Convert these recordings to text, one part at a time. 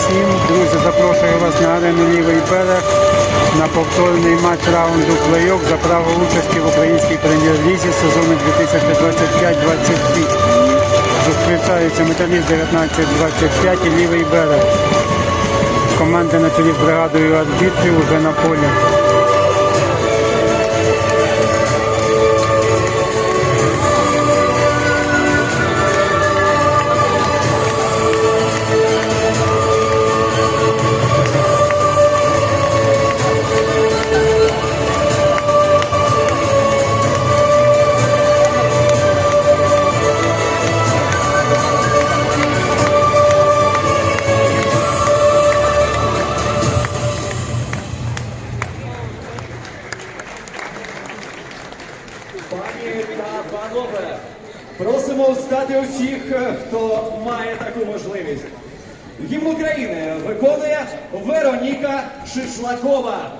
всім. Друзі, запрошую вас на арену Лівий берег на повторний матч раунду плей-офф за право участі в українській прем'єр-лізі сезону 2025-2026. Зустрічаються металіст 19-25 і лівий берег. Команда на чолі з бригадою арбітрів уже на полі. Пані та панове, просимо встати усіх, е, хто має таку можливість. Гімн України виконує Вероніка Шишлакова.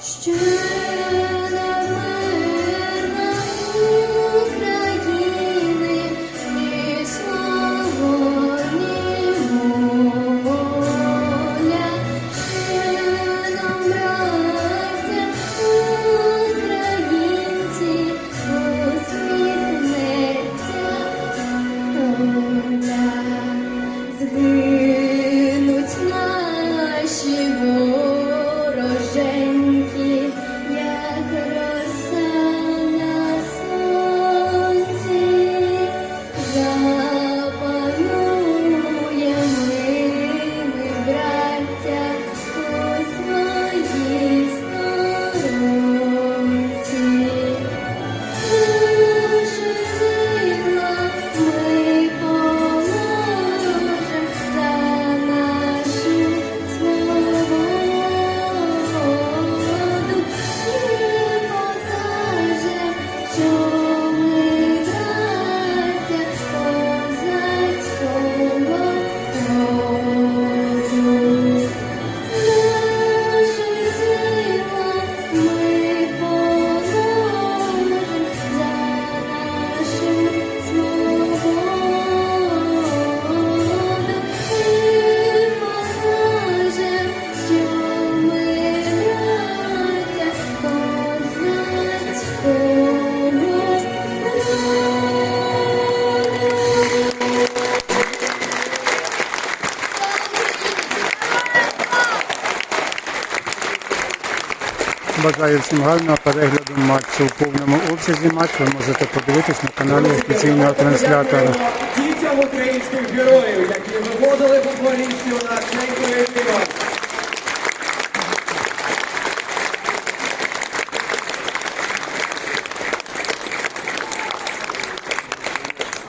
Ще Бажаю всім гарного перегляду матчу. У повному обсязі матч ви можете подивитись на каналі офіційного транслятора. Дітям українських героїв, які виводили футболістів на цей колектив.